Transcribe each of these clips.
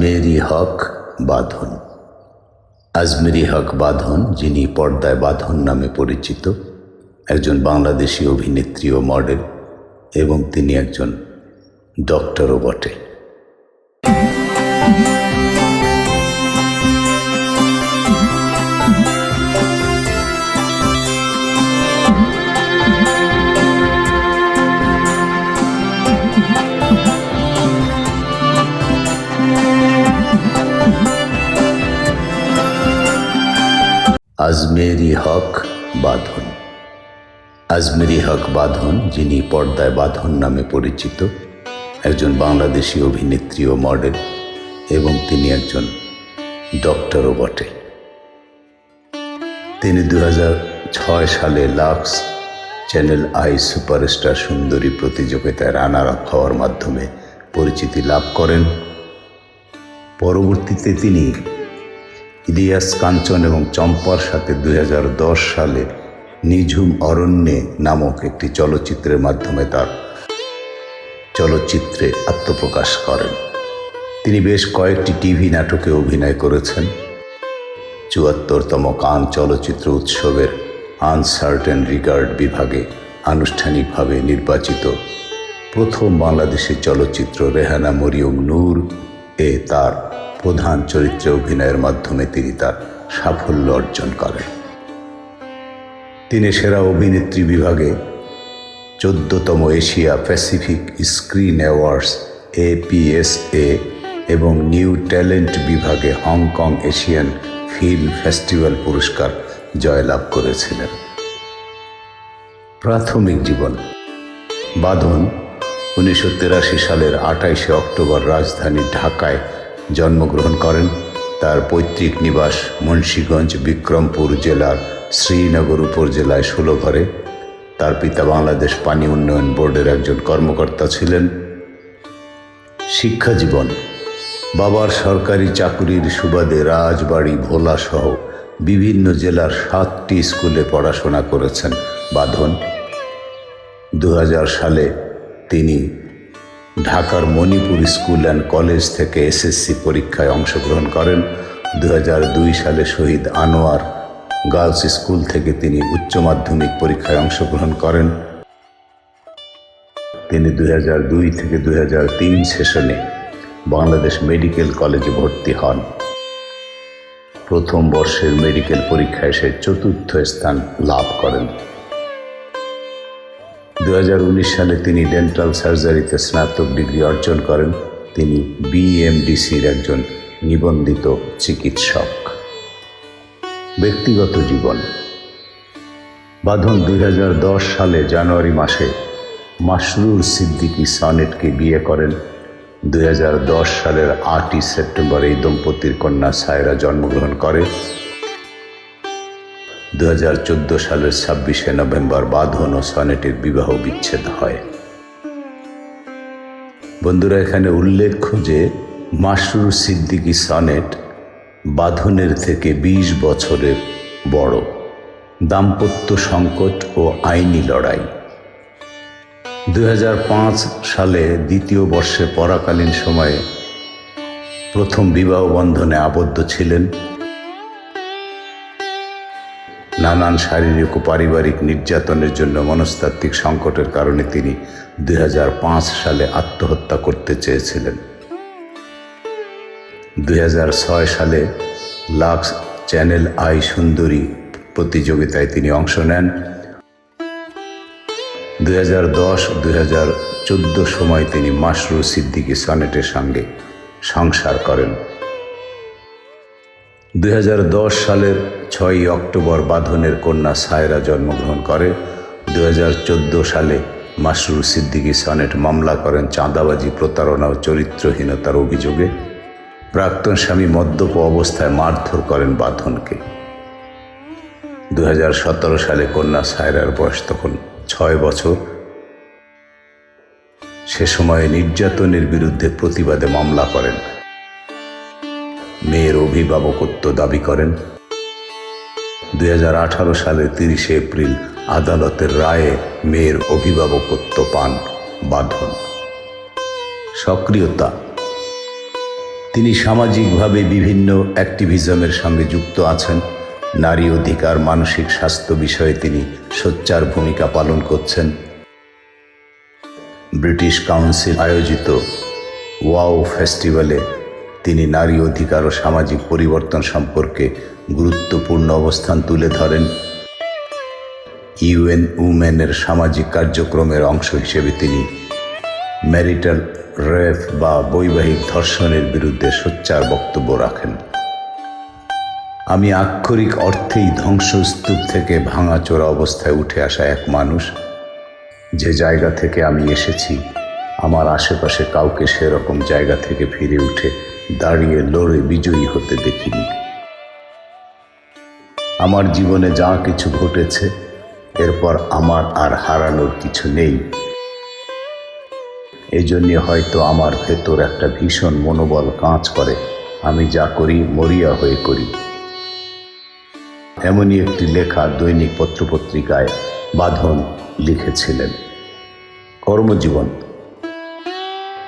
আজমেরি হক বাঁধন। আজমেরি হক বাঁধন, যিনি পর্দায় বাঁধন নামে পরিচিত, একজন বাংলাদেশি অভিনেত্রী ও মডেল এবং তিনি একজন ডক্টরও বটে। আজমেরি হক বাঁধন। আজমেরি হক বাঁধন, যিনি পর্দায় বাঁধন নামে পরিচিত, একজন বাংলাদেশি অভিনেত্রী ও মডেল, এবং তিনি একজন ডক্টরও বটে। তিনি দু ছয় সালে লাক্স চ্যানেল আই সুপারস্টার সুন্দরী প্রতিযোগিতায় রানার আপ হওয়ার মাধ্যমে পরিচিতি লাভ করেন। পরবর্তীতে তিনি ইলিয়াস কাঞ্চন এবং চম্পার সাথে দু হাজার দশ সালে নিঝুম অরণ্যে নামক একটি চলচ্চিত্রের মাধ্যমে তার চলচ্চিত্রে আত্মপ্রকাশ করেন। তিনি বেশ কয়েকটি টিভি নাটকে অভিনয় করেছেন। চুয়াত্তরতম কান চলচ্চিত্র উৎসবের আনসার্টেন রিগার্ড বিভাগে আনুষ্ঠানিকভাবে নির্বাচিত প্রথম বাংলাদেশি চলচ্চিত্র রেহানা মরিয়ম নূর এ তার প্রধান চরিত্রে অভিনয়ের মাধ্যমে তিনি তার সাফল্য অর্জন করেন। তিনি সেরা অভিনেত্রী বিভাগে চোদ্দতম Asia Pacific screen awards APSA এবং নিউ ট্যালেন্ট বিভাগে Hong Kong Asian film festival পুরস্কার জয়লাভ করেছিলেন। প্রাথমিক জীবন, বাঁধন, উনিশশো সালের আঠাইশে অক্টোবর রাজধানী ঢাকায় জন্মগ্রহণ করেন। তার পৈতৃক নিবাস মুন্সীগঞ্জ বিক্রমপুর জেলার শ্রীনগর উপজেলায় ষোলোঘরে তার পিতা বাংলাদেশ পানি উন্নয়ন বোর্ডের একজন কর্মকর্তা ছিলেন। শিক্ষা জীবন। বাবার সরকারি চাকুরির সুবাদে রাজবাড়ি ভোলা সহ বিভিন্ন জেলার সাতটি স্কুলে পড়াশোনা করেছেন বাঁধন। দু হাজার সালে তিনি ঢাকার মণিপুর স্কুল অ্যান্ড কলেজ থেকে এসএসসি পরীক্ষায় অংশগ্রহণ করেন। দু হাজার দুই সালে শহীদ আনোয়ার গার্লস স্কুল থেকে তিনি উচ্চ মাধ্যমিক পরীক্ষায় অংশগ্রহণ করেন। তিনি দু হাজার দুই থেকে দু হাজার তিন সেশনে বাংলাদেশ মেডিকেল কলেজে ভর্তি হন। প্রথম বর্ষের মেডিকেল পরীক্ষায় সে চতুর্থ স্থান লাভ করেন। দুই হাজার উনিশ সালে তিনি ডেন্টাল সার্জারিতে স্নাতক ডিগ্রি অর্জন করেন। তিনি বিএমডিসির একজন নিবন্ধিত চিকিৎসক। ব্যক্তিগত জীবন। বাঁধন দুই হাজার দশ সালে জানুয়ারি মাসে মাসরুর সিদ্দিকী সনেটকে বিয়ে করেন। দু হাজার দশ সালের আটই সেপ্টেম্বর এই দম্পতির কন্যা সায়রা জন্মগ্রহণ করে। দু হাজার চোদ্দ সালের ছাব্বিশে নভেম্বর বাঁধন ও সনেটের বিবাহ বিচ্ছেদ হয়। বন্ধুরা, এখানে উল্লেখ্য যে মাসরুর সিদ্দিকী সনেট বাঁধনের থেকে ২০ বছরের বড়। দাম্পত্য সংকট ও আইনি লড়াই। দু হাজার পাঁচ সালে দ্বিতীয় বর্ষে পরাকালীন সময়ে প্রথম বিবাহ বন্ধনে আবদ্ধ ছিলেন। নানান শারীরিক ও পারিবারিক নির্যাতনের জন্য মনস্তাত্ত্বিক সংকটের কারণে তিনি দুই হাজার পাঁচ সালে আত্মহত্যা করতে চেয়েছিলেন। দু হাজার ছয় সালে লাক্স চ্যানেল আই সুন্দরী প্রতিযোগিতায় তিনি অংশ নেন। দুই হাজার দশ হাজার চোদ্দ সময় তিনি মাসরু সিদ্দিকী সনেটের সঙ্গে সংসার করেন। দু হাজার দশ সালের ছয়ই অক্টোবর বাঁধনের কন্যা সায়রা জন্মগ্রহণ করে। দু হাজার চোদ্দ সালে মাসরুর সিদ্দিকী সনেট মামলা করেন চাঁদাবাজি, প্রতারণা ও চরিত্রহীনতার অভিযোগে। প্রাক্তন স্বামী মদ্যপ অবস্থায় মারধর করেন বাঁধনকে। দুহাজার সতেরো সালে কন্যা সায়রার বয়স তখন ছয় বছর। সে সময়ে নির্যাতনের বিরুদ্ধে প্রতিবাদে মামলা করেন মেয়ের অভিভাবকত্ব দাবি করেন। দুই সালের তিরিশে এপ্রিল আদালতের রায়ে মেয়ের অভিভাবকত্ব পান বাঁধন। সক্রিয়তা। তিনি সামাজিকভাবে বিভিন্ন অ্যাক্টিভিজমের সঙ্গে যুক্ত আছেন। নারী অধিকার, মানসিক স্বাস্থ্য বিষয়ে তিনি সোচ্চার ভূমিকা পালন করছেন। ব্রিটিশ কাউন্সিল আয়োজিত ওয়াও ফেস্টিভ্যালে তিনি নারী অধিকার ও সামাজিক পরিবর্তন সম্পর্কে গুরুত্বপূর্ণ অবস্থান তুলে ধরেন। ইউএন উমেনের সামাজিক কার্যক্রমের অংশ হিসেবে তিনি ম্যারিটাল রেফ বা বৈবাহিক ধর্ষণের বিরুদ্ধে সোচ্চার বক্তব্য রাখেন। আমি আক্ষরিক অর্থেই ধ্বংসস্তূপ থেকে ভাঙাচোরা অবস্থায় উঠে আসা এক মানুষ। যে জায়গা থেকে আমি এসেছি, আমার আশেপাশে কাউকে সেরকম জায়গা থেকে ফিরে উঠে দাঁড়িয়ে লড়ে বিজয়ী হতে দেখিনি। আমার জীবনে যা কিছু ঘটেছে, এরপর আমার আর হারানোর কিছু নেই। এই জন্যে হয়তো আমার ভেতর একটা ভীষণ মনোবল কাজ করে। আমি যা করি, মরিয়া হয়ে করি। এমনই একটি লেখা দৈনিক পত্রপত্রিকায় বাঁধন লিখেছিলেন। কর্মজীবন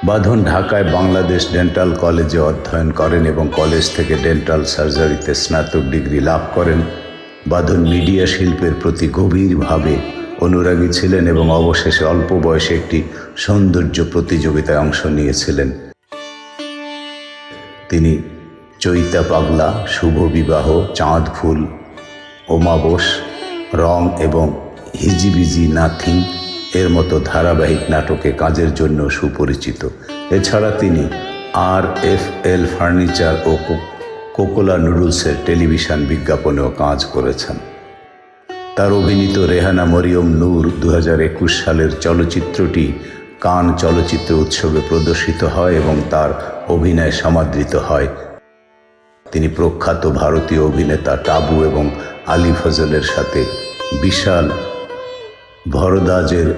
বাঁধন ঢাকায় বাংলাদেশ ডেন্টাল কলেজে অধ্যয়ন করেন এবং কলেজ থেকে ডেন্টাল সার্জারিতে স্নাতক ডিগ্রি লাভ করেন। বাঁধন মিডিয়া শিল্পের প্রতি গভীরভাবে অনুরাগী ছিলেন এবং অবশেষে অল্প বয়সে একটি সৌন্দর্য প্রতিযোগিতায় অংশ নিয়েছিলেন। তিনি চৈতা পাগলা, শুভ বিবাহ, চাঁদ ফুল ওমাবোস রং এবং হিজিবিজি নাথিং এর মতো ধারাবাহিক নাটকে কাজের জন্য সুপরিচিত। এছাড়া তিনি আর এফ এল ফার্নিচার ও কোকোলা নুডলসের টেলিভিশন বিজ্ঞাপনেও কাজ করেছেন। তার অভিনীত রেহানা মরিয়ম নূর দু হাজার একুশ সালের চলচ্চিত্রটি কান চলচ্চিত্র উৎসবে প্রদর্শিত হয় এবং তার অভিনয় সমাদৃত হয়। তিনি প্রখ্যাত ভারতীয় অভিনেতা টাবু এবং আলী ফজলের সাথে বিশাল ভরদাজের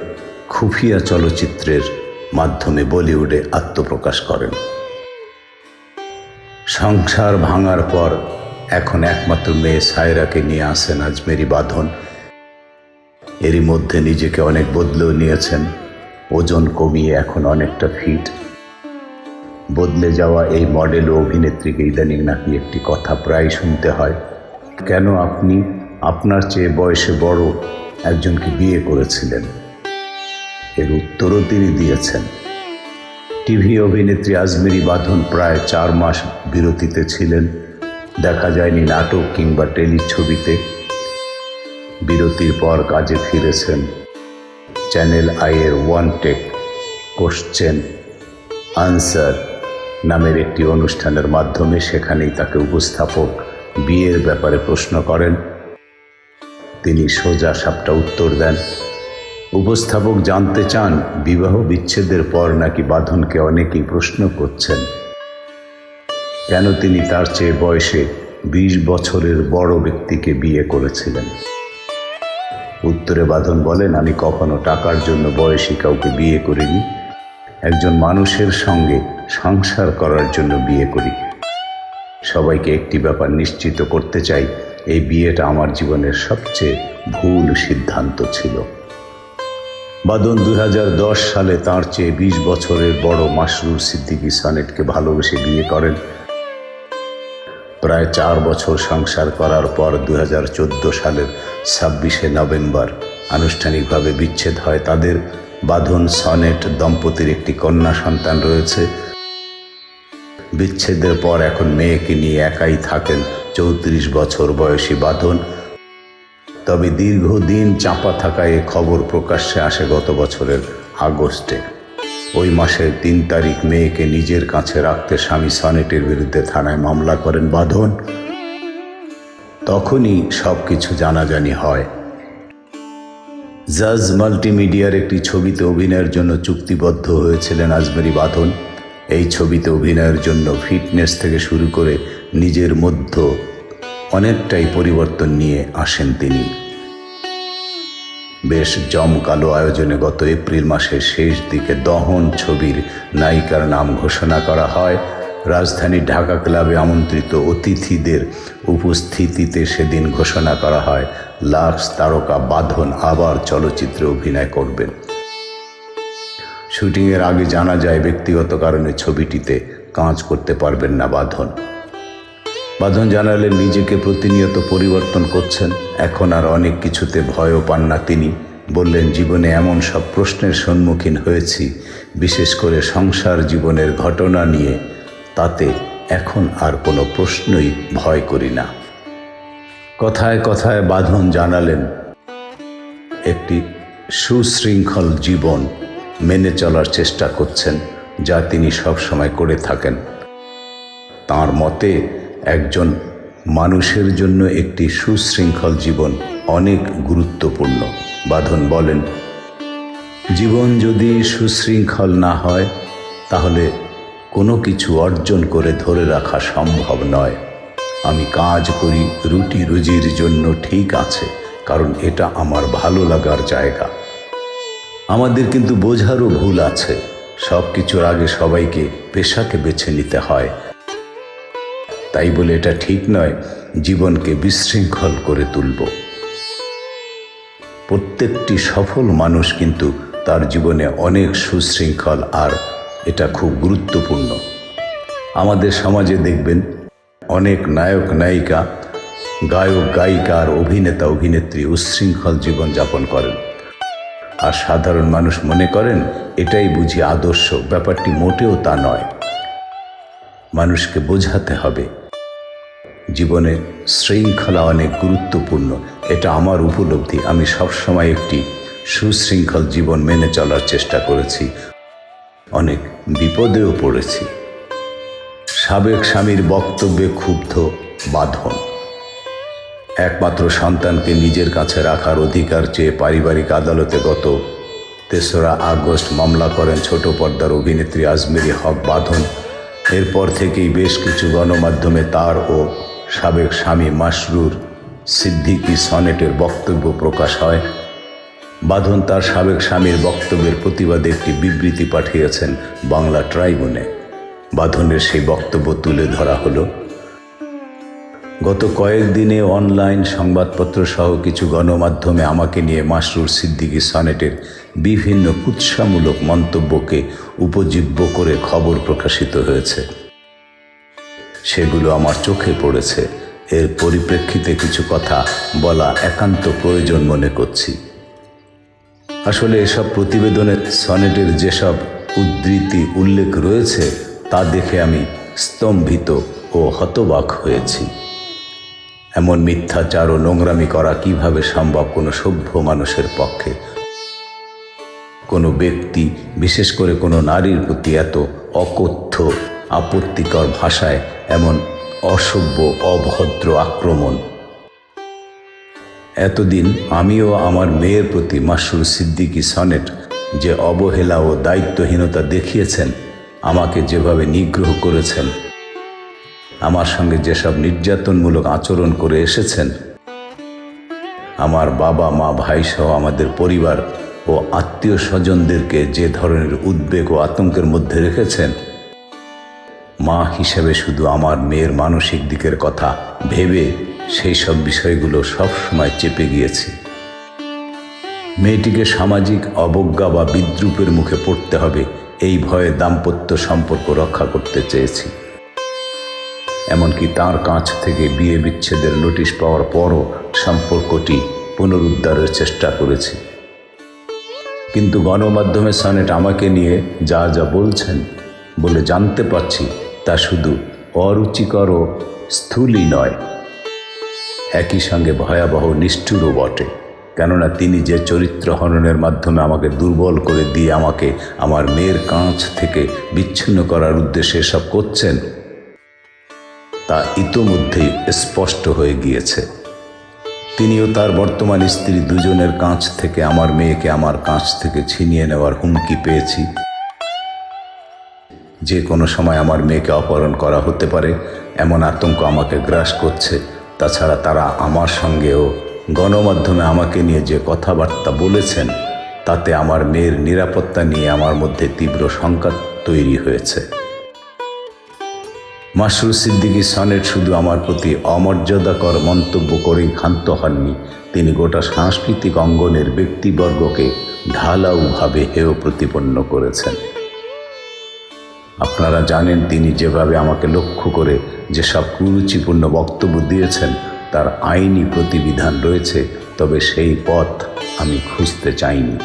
খুফিয়া চলচ্চিত্রের মাধ্যমে বলিউডে আত্মপ্রকাশ করেন। সংসার ভাঙার পর এখন একমাত্র মেয়ে সায়রাকে নিয়ে আসেন আজমেরি বাঁধন। এরই মধ্যে নিজেকে অনেক বদলেও নিয়েছেন। ওজন কমিয়ে এখন অনেকটা ফিট। বদলে যাওয়া এই মডেল ও অভিনেত্রীকে ইদানিং নাকি একটি কথা প্রায় শুনতে হয়। কেন আপনি আপনার চেয়ে বয়সে বড়? একজনকে বিয়ে করেছিলেন। এর উত্তরও তিনি দিয়েছেন। টিভি অভিনেত্রী আজমেরি বাঁধন প্রায় চার মাস বিরতিতে ছিলেন। দেখা যায়নি নাটক কিংবা টেলিছবিতে। বিরতির পর কাজে ফিরেছেন চ্যানেল আইয়ের ওয়ান টেক কোশ্চেন আনসার নামের একটি অনুষ্ঠানের মাধ্যমে। সেখানেই তাকে উপস্থাপক বিয়ের ব্যাপারে প্রশ্ন করেন। তিনি সোজা সাপটা উত্তর দেন। উপস্থাপক জানতে চান, বিবাহ বিচ্ছেদের পর নাকি বাঁধনকে অনেকেই প্রশ্ন করছেন। কেন তিনি তার চেয়ে বয়সে বিশ বছরের বড় ব্যক্তিকে বিয়ে করেছিলেন? উত্তরে বাঁধন বলেন, আমি কখনো টাকার জন্য বয়সী কাউকে বিয়ে করিনি। একজন মানুষের সঙ্গে সংসার করার জন্য বিয়ে করি। সবাইকে একটি ব্যাপার নিশ্চিত করতে চাই। এই বিয়েটা আমার জীবনের সবচেয়ে ভুল সিদ্ধান্ত ছিল। বাদন দুই সালে তাঁর চেয়ে বিশ বছরের বড় মাসরুর সিদ্দিকী সনেটকে ভালোবেসে বিয়ে করেন। প্রায় চার বছর সংসার করার পর দু হাজার চোদ্দ সালের ছাব্বিশে নভেম্বর আনুষ্ঠানিকভাবে বিচ্ছেদ হয় তাদের। বাঁধন সনেট দম্পতির একটি কন্যা সন্তান রয়েছে। বিচ্ছেদের পর এখন মেয়েকে নিয়ে একাই থাকেন চৌত্রিশ বছর বয়সী বাঁধন তবে দীর্ঘদিন চাপা থাকায় এ খবর প্রকাশ্যে আসে গত বছরের আগস্টে। ওই মাসের তিন তারিখ মেয়েকে নিজের কাছে রাখতে স্বামী সনেটের বিরুদ্ধে থানায় মামলা করেন বাঁধন তখনই সব কিছু জানাজানি হয়। জাজ মাল্টিমিডিয়ার একটি ছবিতে অভিনয়ের জন্য চুক্তিবদ্ধ হয়েছিলেন আজমেরি বাঁধন এই ছবিতে অভিনয়ের জন্য ফিটনেস থেকে শুরু করে নিজের মধ্য অনেকটাই পরিবর্তন নিয়ে আসেন তিনি। বেশ জমকালো আয়োজনে গত এপ্রিল মাসের শেষ দিকে দহন ছবির নায়িকার নাম ঘোষণা করা হয়। রাজধানী ঢাকা ক্লাবে আমন্ত্রিত অতিথিদের উপস্থিতিতে সেদিন ঘোষণা করা হয়, লাক্স তারকা বাঁধন আবার চলচ্চিত্রে অভিনয় করবেন। শুটিংয়ের আগে জানা যায়, ব্যক্তিগত কারণে ছবিটিতে কাজ করতে পারবেন না বাঁধন। বাঁধন জানালেন নিজেকে প্রতিনিয়ত পরিবর্তন করছেন। এখন আর অনেক কিছুতে ভয়ও পান না তিনি। বললেন, জীবনে এমন সব প্রশ্নের সম্মুখীন হয়েছি, বিশেষ করে সংসার জীবনের ঘটনা নিয়ে। তাতে এখন আর কোনো প্রশ্নই ভয় করি না। কথায় কথায় বাঁধন জানালেন, একটি সুশৃঙ্খল জীবন মেনে চলার চেষ্টা করছেন, যা তিনি সব সময় করে থাকেন। তার মতে একজন মানুষের জন্য একটি সুশৃঙ্খল জীবন অনেক গুরুত্বপূর্ণ। বাঁধন বলেন, জীবন যদি সুশৃঙ্খল না হয়, তাহলে কোনো কিছু অর্জন করে ধরে রাখা সম্ভব নয়। আমি কাজ করি, রুটি রুজির জন্য ঠিক আছে, কারণ এটা আমার ভালো লাগার জায়গা। আমাদের কিন্তু বোঝারও ভুল আছে। সব কিছুর আগে সবাইকে পেশাকে বেছে নিতে হয়। তাই বলে এটা ঠিক নয়, জীবনকে বিশৃঙ্খল করে তুলব। প্রত্যেকটি সফল মানুষ কিন্তু তার জীবনে অনেক সুশৃঙ্খল আর এটা খুব গুরুত্বপূর্ণ। আমাদের সমাজে দেখবেন, অনেক নায়ক নায়িকা, গায়ক গায়িকা আর অভিনেতা অভিনেত্রী উচ্ছৃঙ্খল জীবনযাপন করেন। আর সাধারণ মানুষ মনে করেন, এটাই বুঝি আদর্শ, ব্যাপারটি মোটেও তা নয়। মানুষকে বোঝাতে হবে। জীবনে শৃঙ্খলা অনেক গুরুত্বপূর্ণ। এটা আমার উপলব্ধি। আমি সবসময় একটি সুশৃঙ্খল জীবন মেনে চলার চেষ্টা করেছি। অনেক বিপদেও পড়েছি। সাবেক স্বামীর বক্তব্যে ক্ষুব্ধ বাঁধন। একমাত্র সন্তানকে নিজের কাছে রাখার অধিকার চেয়ে পারিবারিক আদালতে গত তেসরা আগস্ট মামলা করেন ছোট পর্দার অভিনেত্রী আজমেরি হক বাঁধন। এরপর থেকেই বেশ কিছু গণমাধ্যমে তার ও সাবেক স্বামী মাসরুর সিদ্দিকি সনেটের বক্তব্য প্রকাশ হয়। বাঁধন তার সাবেক স্বামীর বক্তব্যের প্রতিবাদে একটি বিবৃতি পাঠিয়েছেন বাংলা ট্রাইবুনে। বাঁধনের সেই বক্তব্য তুলে ধরা হলো, গত কয়েকদিনে অনলাইন সংবাদপত্র সহ কিছু গণমাধ্যমে আমাকে নিয়ে মাসরুর সিদ্দিকী সনেটের বিভিন্ন কুৎসামূলক মন্তব্যকে উপজীব্য করে খবর প্রকাশিত হয়েছে। সেগুলো আমার চোখে পড়েছে। এর পরিপ্রেক্ষিতে কিছু কথা বলা একান্ত প্রয়োজন মনে করছি। আসলে এসব প্রতিবেদনে সনেটের যেসব উদ্ধৃতি উল্লেখ রয়েছে, তা দেখে আমি স্তম্ভিত ও হতবাক হয়েছি। এমন মিথ্যাচার ও নোংরামি করা কীভাবে সম্ভব কোনো সভ্য মানুষের পক্ষে? কোনো ব্যক্তি, বিশেষ করে কোনো নারীর প্রতি এত অকথ্য, আপত্তিকর ভাষায় এমন অসভ্য, অভদ্র আক্রমণ। এতদিন আমিও আমার মেয়ের প্রতি মাসুর সিদ্দিকী সনেট যে অবহেলা ও দায়িত্বহীনতা দেখিয়েছেন, আমাকে যেভাবে নিগ্রহ করেছেন, আমার সঙ্গে যেসব নির্যাতনমূলক আচরণ করে এসেছেন, আমার বাবা, মা ভাই সহ আমাদের পরিবার ও আত্মীয় স্বজনদেরকে যে ধরনের উদ্বেগ ও আতঙ্কের মধ্যে রেখেছেন মা হিসেবে শুধু আমার মেয়ের মানসিক দিকের কথা ভেবে সেই সব বিষয়গুলো সবসময় চেপে গিয়েছি। মেয়েটিকে সামাজিক অবজ্ঞা বা বিদ্রুপের মুখে পড়তে হবে, এই ভয়ে দাম্পত্য সম্পর্ক রক্ষা করতে চেয়েছি। এমনকি তার কাছ থেকে বিয়ে বিচ্ছেদের নোটিশ পাওয়ার পরও সম্পর্কটি পুনরুদ্ধারের চেষ্টা করেছি। কিন্তু গণমাধ্যমে সনেট আমাকে নিয়ে যা যা বলছেন বলে জানতে পারছি তা শুধু অরুচিকর ও স্থূলই নয়, একই সঙ্গে ভয়াবহ নিষ্ঠুরও বটে। কেননা তিনি যে চরিত্র হননের মাধ্যমে আমাকে দুর্বল করে দিয়ে আমাকে আমার মেয়ের কাঁচ থেকে বিচ্ছিন্ন করার উদ্দেশ্যে এসব করছেন, তা ইতোমধ্যেই স্পষ্ট হয়ে গিয়েছে। তিনিও তার বর্তমান স্ত্রী দুজনের কাছ থেকে আমার মেয়েকে আমার কাছ থেকে ছিনিয়ে নেওয়ার হুমকি পেয়েছি। যে কোনো সময় আমার মেয়েকে অপহরণ করা হতে পারে, এমন আতঙ্ক আমাকে গ্রাস করছে। তাছাড়া তারা আমার সঙ্গেও গণমাধ্যমে আমাকে নিয়ে যে কথাবার্তা বলেছেন, তাতে আমার মেয়ের নিরাপত্তা নিয়ে আমার মধ্যে তীব্র শঙ্কা তৈরি হয়েছে। মাসরুর সিদ্দিকী সনেট শুধু আমার প্রতি অমর্যাদাকর মন্তব্য করেই ক্ষান্ত হননি, তিনি গোটা সাংস্কৃতিক অঙ্গনের ব্যক্তিবর্গকে ঢালাউভাবে হেয় প্রতিপন্ন করেছেন। আপনারা জানেন তিনি যেভাবে আমাকে লক্ষ্য করে যেসব কুরুচিপূর্ণ বক্তব্য দিয়েছেন, তার আইনি প্রতিবিধান রয়েছে, তবে সেই পথ আমি খুঁজতে চাইনি।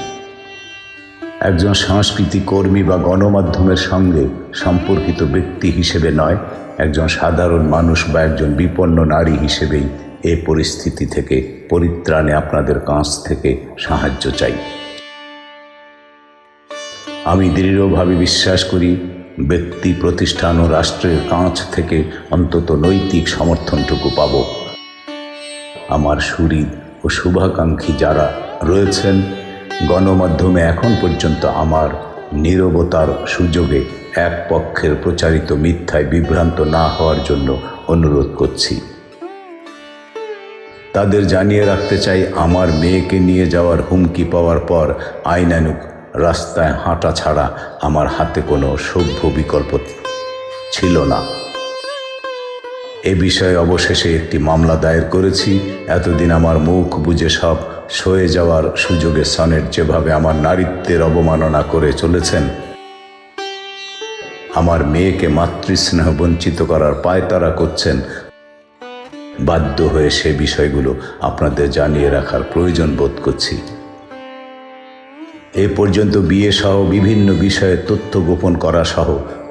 একজন সংস্কৃতি কর্মী বা গণমাধ্যমের সঙ্গে সম্পর্কিত ব্যক্তি হিসেবে নয়, একজন সাধারণ মানুষ বা একজন বিপন্ন নারী হিসেবেই এ পরিস্থিতি থেকে পরিত্রাণে আপনাদের কাছ থেকে সাহায্য চাই। আমি দৃঢ়ভাবে বিশ্বাস করি ব্যক্তি, প্রতিষ্ঠান ও রাষ্ট্রের কাছ থেকে অন্তত নৈতিক সমর্থনটুকু পাব। আমার সুরিদ ও শুভাকাঙ্ক্ষী যারা রয়েছেন, গণমাধ্যমে এখন পর্যন্ত আমার নীরবতার সুযোগে এক পক্ষের প্রচারিত মিথ্যায় বিভ্রান্ত না হওয়ার জন্য অনুরোধ করছি। তাদের জানিয়ে রাখতে চাই, আমার মেয়েকে নিয়ে যাওয়ার হুমকি পাওয়ার পর আইনানুক রাস্তায় হাঁটা ছাড়া আমার হাতে কোনো সভ্য বিকল্প ছিল না। এ বিষয়ে অবশেষে একটি মামলা দায়ের করেছি। এতদিন আমার মুখ বুঝে সব সয়ে যাওয়ার সুযোগে সনেট যেভাবে আমার নারীত্বের অবমাননা করে চলেছেন, আমার মেয়েকে মাতৃস্নেহ বঞ্চিত করার পায়তারা করছেন, বাধ্য হয়ে সে বিষয়গুলো আপনাদের জানিয়ে রাখার প্রয়োজন বোধ করছি। এ পর্যন্ত বিয়ে সহ বিভিন্ন বিষয়ে তথ্য গোপন করা সহ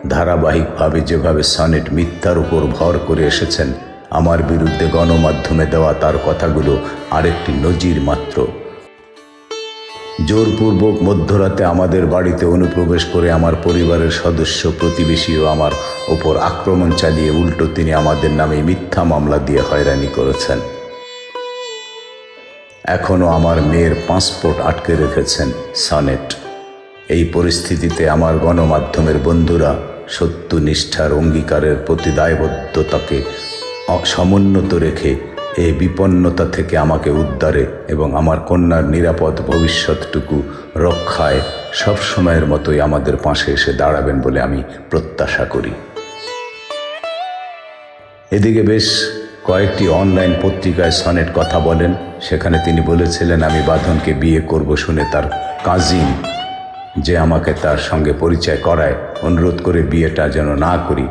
ধারাবাহিকভাবে যেভাবে সনেট মিথ্যার উপর ভর করে এসেছেন, আমার বিরুদ্ধে গণমাধ্যমে দেওয়া তার কথাগুলো আরেকটি নজির মাত্র। জোরপূর্বক মধ্যরাতে আমাদের বাড়িতে অনুপ্রবেশ করে আমার পরিবারের সদস্য, প্রতিবেশী ও আমার ওপর আক্রমণ চালিয়ে উল্টো তিনি আমাদের নামে মিথ্যা মামলা দিয়ে হয়রানি করেছেন। এখনও আমার মেয়ের পাসপোর্ট আটকে রেখেছেন সনেট। এই পরিস্থিতিতে আমার গণমাধ্যমের বন্ধুরা সত্য নিষ্ঠার অঙ্গীকারের প্রতি দায়বদ্ধতাকে সমুন্নত রেখে এই বিপন্নতা থেকে আমাকে উদ্ধারে এবং আমার কন্যার নিরাপদ ভবিষ্যৎটুকু রক্ষায় সব সময়ের মতোই আমাদের পাশে এসে দাঁড়াবেন বলে আমি প্রত্যাশা করি। এদিকে বেশ কয়েকটি অনলাইন পত্রিকায় সনেট কথা বলেন। সেখানে তিনি বলেছিলেন, আমি বাঁধনকে বিয়ে করব শুনে তার কাজিন যে আমাকে তার সঙ্গে পরিচয় করায়, অনুরোধ করে বিয়েটা যেন না করি।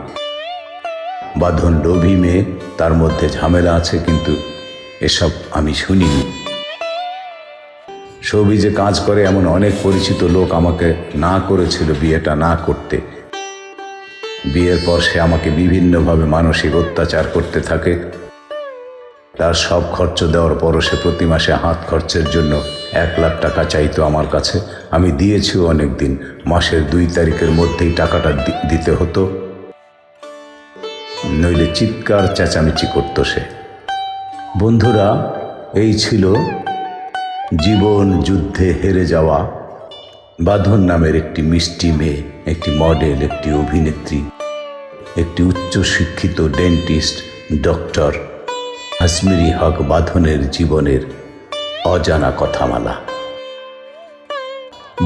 বাঁধন লোভী মেয়ে, তার মধ্যে ঝামেলা আছে কিন্তু এসব আমি শুনিনি। ছবি যে কাজ করে এমন অনেক পরিচিত লোক আমাকে না করেছিল বিয়েটা না করতে। বিয়ের পর সে আমাকে বিভিন্নভাবে মানসিক অত্যাচার করতে থাকে। তার সব খরচ দেওয়ার পরও সে প্রতি মাসে হাত খরচের জন্য এক লাখ টাকা চাইতো আমার কাছে। আমি দিয়েছিও অনেক দিন। মাসের দুই তারিখের মধ্যেই টাকাটা দিতে হতো। নইলে চিৎকার চেঁচামেচি করতো সে। বন্ধুরা, এই ছিল জীবন যুদ্ধে হেরে যাওয়া বাঁধন নামের একটি মিষ্টি মেয়ে, একটি মডেল, একটি অভিনেত্রী, একটি উচ্চশিক্ষিত ডেন্টিস্ট, ডক্টর আসমিরি হক বাঁধনের জীবনের অজানা কথামালা।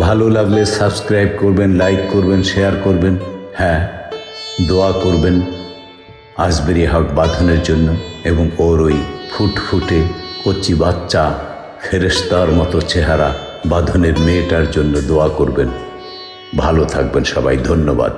ভালো লাগলে সাবস্ক্রাইব করবেন, লাইক করবেন, শেয়ার করবেন হ্যাঁ দোয়া করবেন আসবেরি হক বাঁধনের জন্য এবং ওর ওই ফুটফুটে কচি বাচ্চা ফেরেস্তার মতো চেহারা বাঁধনের মেয়েটার জন্য দোয়া করবেন। ভালো থাকবেন সবাই, ধন্যবাদ।